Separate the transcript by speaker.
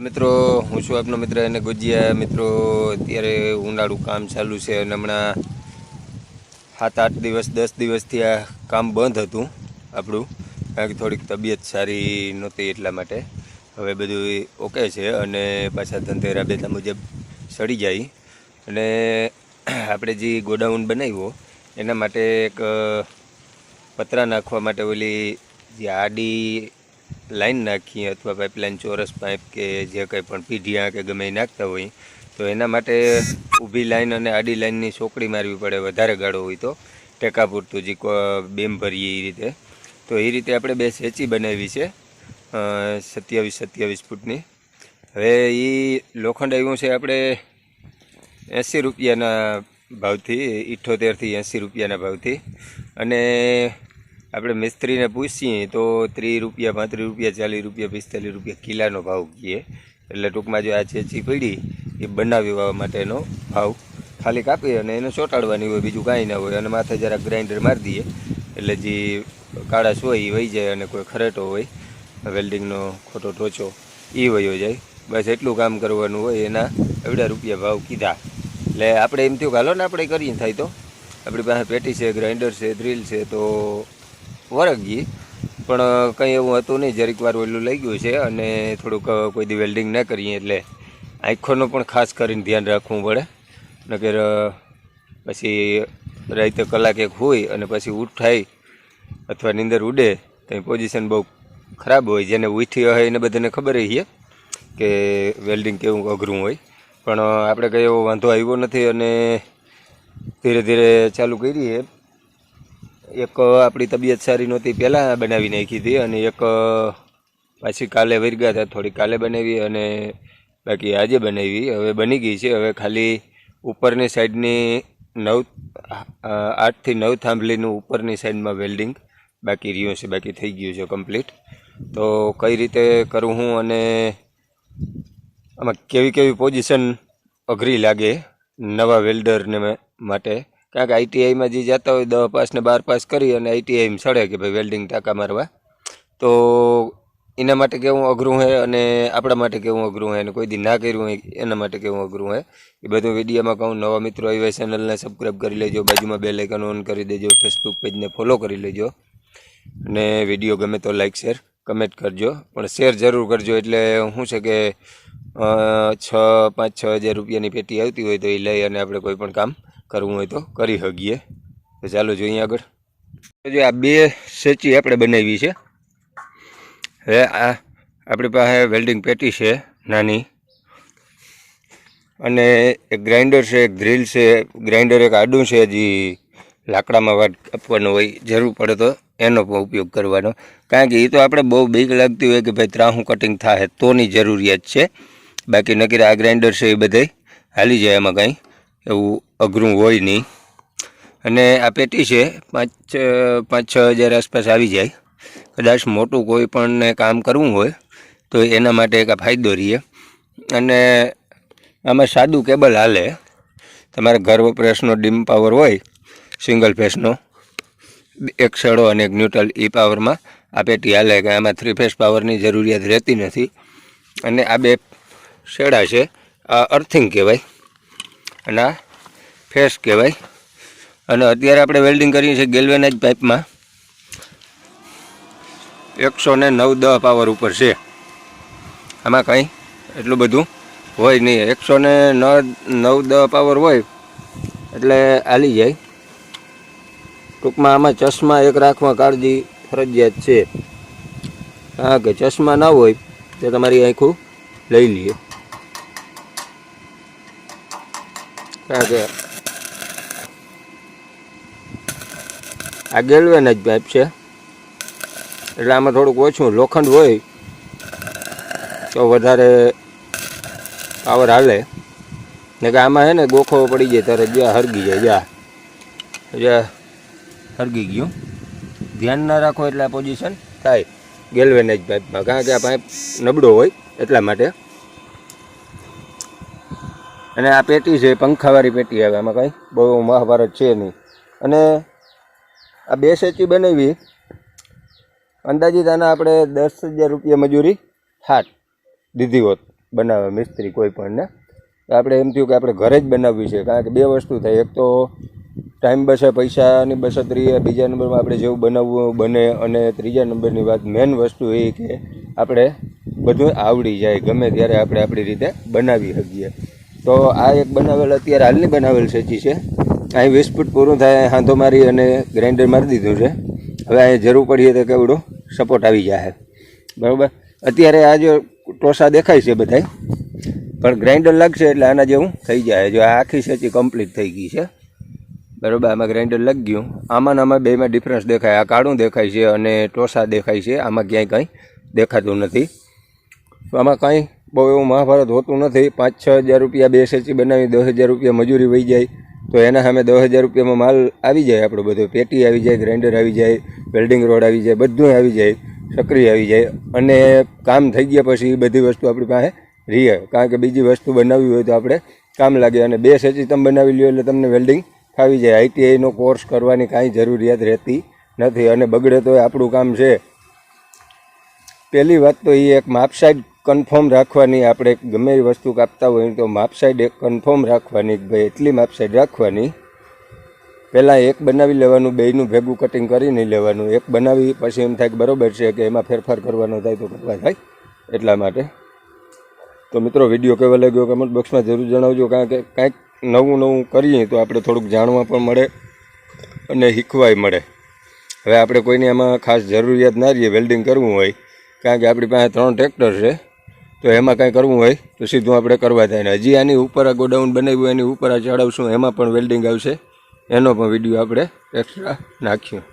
Speaker 1: મિત્રો, હું છું આપનો મિત્ર અને ગુજિયા. મિત્રો, અત્યારે ઉનાળું કામ ચાલુ છે અને હમણાં સાત, આઠ દિવસ, દસ દિવસથી આ કામ બંધ હતું આપણું, કારણ કે થોડીક તબિયત સારી નહોતી એટલા માટે. હવે બધું ઓકે છે અને પાછા ધંધેરા બેતા મુજબ સડી જાય. અને આપણે જે ગોડાઉન બનાવ્યો, એના માટે એક પતરા નાખવા માટે ઓલી જે આડી લાઈન નાખીએ અથવા પાઇપલાઇન ચોરસ પાઇપ કે જે કંઈ પણ પીઢિયા કે ગમે નાખતા હોય, તો એના માટે ઊભી લાઈન અને આડી લાઈનની ચોકડી મારવી પડે, વધારે ગાળો હોય તો. ટેકા પૂરતું જે બેમ ભરીએ એ રીતે. તો એ રીતે આપણે બે સેચી બનાવી છે સત્યાવીસ સત્યાવીસ ફૂટની. હવે એ લોખંડ આવ્યું છે આપણે એંસી રૂપિયાના ભાવથી ઇઠ્ઠોતેરથી એંસી રૂપિયાના ભાવથી. અને આપણે મિસ્ત્રીને પૂછીએ તો ત્રીસ રૂપિયા, પાંત્રીસ રૂપિયા, ચાલીસ રૂપિયા, પિસ્તાલીસ રૂપિયા કિલ્લાનો ભાવ કહીએ. એટલે ટૂંકમાં જો આ ચેચી પડી, એ બનાવવા માટેનો ભાવ ખાલી કાપી અને એને ચોંટાડવાની હોય, બીજું કાંઈ ના હોય. અને માથે જરાક ગ્રાઇન્ડર મારી દઈએ. એટલે જે કાળાશ હોય એ વહી જાય અને કોઈ ખરેટો હોય, વેલ્ડિંગનો ખોટો ટોચો એ વયો જાય. બસ એટલું કામ કરવાનું હોય, એના એવડા રૂપિયા ભાવ કીધા. એટલે આપણે એમ થયું હાલો ને આપણે કરીએ થાય તો. આપણી પાસે પેટી છે, ગ્રાઇન્ડર છે, ડ્રીલ છે, તો વરગી. પણ કંઈ એવું હતું નહીં. જરીક વાર ઓલું લઈ ગયું છે અને થોડુંક કોઈ દી વેલ્ડિંગ ન કરીએ એટલે આંખોનું પણ ખાસ કરીને ધ્યાન રાખવું પડે. નકર પછી રાતે કલાક એક હોય અને પછી ઉઠાય અથવા નીંદર ઉડે તો પોઝિશન બહુ ખરાબ હોય. જેને ઉઠી હોય એને બધાને ખબર છે કે વેલ્ડિંગ કેવું અઘરું હોય. પણ આપણે કંઈ એવો વાંધો આવ્યો નથી અને ધીરે ધીરે ચાલુ કરીએ. એક આપણી તબિયત સારી નહોતી, પહેલાં બનાવી નાખી હતી અને એક પાછી કાલે વરગ્યા હતા, થોડી કાલે બનાવી અને બાકી આજે બનાવી. હવે બની ગઈ છે, હવે ખાલી ઉપરની સાઈડની નવ આઠથી નવ થાંભલીનું ઉપરની સાઈડમાં વેલ્ડિંગ બાકી રહ્યું છે, બાકી થઈ ગયું છે કમ્પ્લીટ. તો કઈ રીતે કરું હું અને આમાં કેવી કેવી પોઝિશન અઘરી લાગે નવા વેલ્ડરને માટે? કારણ કે આઈટીઆઈમાં જે જતા હોય દસ પાસ ને બાર પાસ કરી અને આઈટીઆઈમાં સડે કે ભાઈ વેલ્ડિંગ ટાંકા મારવા. તો એના માટે કેવું અઘરું હે અને આપણા માટે કેવું અઘરું હે? અને કોઈ દી ના કર્યું હોય, એના માટે કેવું અઘરું હે? એ બધું વિડીયોમાં કહું, નવા મિત્રો આવ્યા ચેનલને સબસ્ક્રાઈબ કરી લેજો, બાજુમાં બે લાઇકન ઓન કરી દેજો ફેસબુક પેજને ફોલો કરી લેજો. અને વીડિયો ગમે તો લાઈક શેર કમેન્ટ કરજો. પણ શેર જરૂર કરજો, એટલે શું છે કે છ, પાંચ, છ હજાર રૂપિયાની પેટી આવતી હોય તો એ લઈ અને આપણે કોઈ પણ કામ કરવું હોય તો કરી શકીએ. તો ચાલો જોઈએ આગળ. જો આ બે સેચી આપણે બનાવી છે. હવે આ આપણી પાસે વેલ્ડિંગ પેટી છે, નાની. અને એક ગ્રાઇન્ડર છે, એક ડ્રીલ છે ગ્રાઇન્ડર એક આડું છે જે લાકડામાં વાટ આપવાનો હોય, જરૂર પડે તો એનો પણ ઉપયોગ કરવાનો. કારણ કે એ તો આપણે બહુ બીક લાગતી હોય કે ભાઈ ત્રાહું કટિંગ થાય, તોની જરૂરિયાત છે. બાકી નક્કી આ ગ્રાઇન્ડર છે એ બધે હાલી જાય એમાં કાંઈ. એવું અઘરું હોય નહીં. અને આ પેટી છે, પાંચ પાંચ, છ હજાર આસપાસ આવી જાય. કદાચ મોટું કોઈ પણ કામ કરવું હોય, તો એના માટે એક આ ફાયદો રહીએ. અને આમાં સાદું કેબલ હાલે. તમારે ઘર વપરાશનો ડીમ પાવર હોય, સિંગલ ફેસનો, એક સડો અને એક ન્યુટ્રલ ઈ પાવરમાં આ પેટી હાલે કે આમાં થ્રી ફેસ પાવરની જરૂરિયાત રહેતી નથી. અને આ બે શેડા છે, આ અર્થિંગ કહેવાય. આ ફેસ કહેવાય. અને અત્યારે આપણે વેલ્ડિંગ કરીએ છીએ ગેલ્વેનાઇઝ પાઇપમાં. એકસો ને નવ દહ પાવર ઉપર છે. આમાં કંઈ એટલું બધું હોય નહીં. એકસો ને નવ દહ પાવર હોય એટલે હાલી જાય. ટૂંકમાં આમાં ચશ્મા એક રાખવા કાળજી ફરજિયાત છે. હા, કે ચશ્મા ના હોય તો તમારી આંખું લઈ લઈએ કે આ ગેલવેના જ પાઇપ છે. એટલે આમાં થોડુંક ઓછું લોખંડ હોય તો વધારે પાવર હાલે. ને કે આમાં હે ને ગોખો પડી જાય ત્યારે જ્યાં હરગી જાય જ્યાં જ્યાં હરગી ગયું. ધ્યાન ના રાખો એટલે પોઝિશન થાય. ગેલ્વેનાઇઝ પાઇપમાં કારણ કે આ પાઇપ નબળો હોય એટલા માટે. અને આ પેટી છે, પંખાવાળી પેટી આવે આમાં કાંઈ બહુ મહાભારત છે નહીં. અને આ બે સેચી બનાવી, અંદાજિત આના આપણે દસ હજાર રૂપિયા મજૂરી થાટ દીધી હોત બનાવે મિસ્ત્રી કોઈ પણને તો આપણે એમ થયું કે આપણે ઘરે જ બનાવવી છે, કારણ કે બે વસ્તુ થાય. એક તો ટાઈમ બસે પૈસાની બચત રહીએ બીજા નંબરમાં આપણે જેવું બનાવવું બને અને ત્રીજા નંબરની વાત મેઇન વસ્તુ એ કે આપણે બધું આવડી જાય, ગમે ત્યારે આપણે આપણી રીતે બનાવી શકીએ. તો આ એક બનાવેલ અત્યારે હાલની બનાવેલ સેચી છે. અહીં વીસ ફૂટ પૂરું થાય હાંધો મારી અને ગ્રાઇન્ડર મારી દીધું છે. હવે અહીં જરૂર પડીએ તો કેવડો સપોર્ટ આવી જાય બરાબર? અત્યારે આ જો ટોસા દેખાય છે બધાય. પણ ગ્રાઇન્ડર લાગશે એટલે આના જેવું થઈ જાય જો આ આખી સેચી કમ્પ્લીટ થઈ ગઈ છે. બરાબર? આમાં ગ્રાઇન્ડર લાગી ગયું. આમાં આમાં બેમાં ડિફરન્સ દેખાય. આ કાળું દેખાય છે અને ટોસા દેખાય છે. આમાં ક્યાંય કંઈ દેખાતું નથી. આમાં કાંઈ બહુ એવું મહાભારત હોતું નથી. પાંચ, છ હજાર રૂપિયા બે સેચી બનાવી, દસ હજાર રૂપિયા મજૂરી વહી જાય. તો એના સામે દસ હજાર રૂપિયામાં માલ આવી જાય, આપણો બધો પેટી આવી જાય, ગ્રાઇન્ડર આવી જાય, વેલ્ડિંગ રોડ આવી જાય બધું આવી જાય સક્રિય આવી જાય. અને કામ થઈ ગયા પછી બધી વસ્તુ આપણી પાસે રહીએ કારણ કે બીજી વસ્તુ બનાવવી હોય તો આપણે કામ લાગે. અને બે સેચી તમે બનાવી લ્યો એટલે તમને વેલ્ડિંગ ફાવી જાય. આઈટીઆઈનો કોર્સ કરવાની કાંઈ જરૂરિયાત રહેતી નથી. અને બગડે તો આપણું કામ છે. પહેલી વાત તો એ એક માપ સાઈડ કન્ફર્મ રાખવાની આપણે ગમે એ વસ્તુ કાપતા હોય તો માપ સાઈડ એક કન્ફર્મ રાખવાની ભાઈ એટલી માપ સાઈડ રાખવાની. પહેલાં એક બનાવી લેવાનું, બેયનું ભેગું કટિંગ કરી નહીં લેવાનું. એક બનાવી પછી એમ થાય કે બરાબર છે કે એમાં ફેરફાર કરવાનો થાય તો કરવા થાય એટલા માટે. તો મિત્રો વીડિયો કેવો લાગ્યો કમેન્ટ બોક્સમાં જરૂર જણાવજો કારણ કે કાંઈક નવું નવું કરીએ તો આપણે થોડુંક જાણવા પણ મળે અને શીખવાય મળે. હવે આપણે કોઈને આમાં ખાસ જરૂરિયાત ના રહીએ વેલ્ડિંગ કરવું હોય. કારણ કે આપણી પાસે ત્રણ ટ્રેક્ટર છે. તો એમાં કાંઈ કરવું હોય તો સીધું આપણે કરવા થાય. ને હજી આની ઉપર આ ગોડાઉન બનાવ્યું, એની ઉપર આ ચડાવશું, એમાં પણ વેલ્ડિંગ આવશે. એનો પણ વીડિયો આપણે એક્સ્ટ્રા નાખ્યું